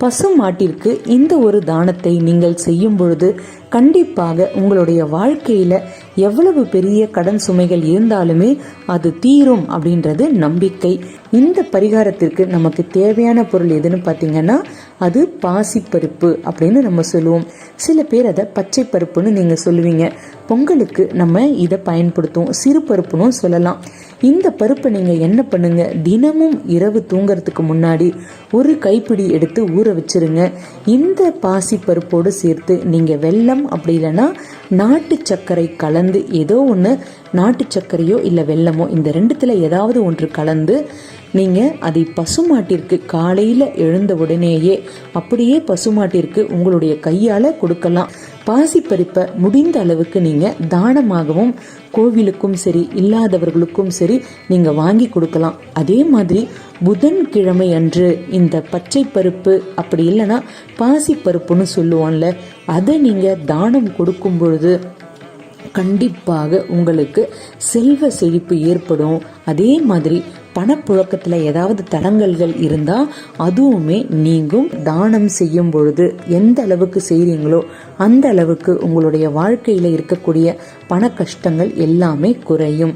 பசு மாட்டிற்கு இந்த ஒரு தானத்தை நீங்கள் செய்யும் பொழுது கண்டிப்பாக உங்களுடைய வாழ்க்கையில் எவ்வளவு பெரிய கடன் சுமைகள் இருந்தாலுமே அது தீரும் அப்படின்றது நம்பிக்கை. இந்த பரிகாரத்திற்கு நமக்கு தேவையான பொருள் எதுன்னு பார்த்தீங்கன்னா அது பாசிப்பருப்பு அப்படின்னு நம்ம சொல்லுவோம். சில பேர் அதை பச்சை பருப்புன்னு நீங்கள் சொல்லுவீங்க. பொங்கலுக்கு நம்ம இதை பயன்படுத்துவோம். சிறு பருப்புன்னு சொல்லலாம். இந்த பருப்பை நீங்கள் என்ன பண்ணுங்க? தினமும் இரவு தூங்குறதுக்கு முன்னாடி ஒரு கைப்பிடி எடுத்து ஊற வச்சிருங்க. இந்த பாசி பருப்போடு சேர்த்து வெள்ளம் வெல்லம் அப்படி இல்லைன்னா நாட்டு சர்க்கரை கலந்து ஏதோ ஒன்று நாட்டு சர்க்கரையோ இல்லை வெள்ளமோ இந்த ரெண்டுத்துல ஏதாவது ஒன்று கலந்து நீங்க அதை பசுமாட்டிற்கு காலையில எழுந்த உடனேயே அப்படியே பசுமாட்டிற்கு உங்களுடைய கையால கொடுக்கலாம். பாசிப்பருப்பை முடிந்த அளவுக்கு நீங்க தானமாகவும் கோவிலுக்கும் சரி இல்லாதவர்களுக்கும் சரி நீங்கள் வாங்கி கொடுக்கலாம். அதே மாதிரி புதன்கிழமை அன்று இந்த பச்சை பருப்பு அப்படி இல்லைன்னா பாசிப்பருப்புன்னு சொல்லுவோம்ல அதை நீங்கள் தானம் கொடுக்கும் பொழுது கண்டிப்பாக உங்களுக்கு செல்வ செழிப்பு ஏற்படும். அதே மாதிரி பணப்புழக்கத்தில் ஏதாவது தடங்கல்கள் இருந்தால் அதுவுமே நீங்கும். தானம் செய்யும் பொழுது எந்த அளவுக்கு செய்கிறீங்களோ அந்த அளவுக்கு உங்களுடைய வாழ்க்கையில் இருக்கக்கூடிய பண கஷ்டங்கள் எல்லாமே குறையும்.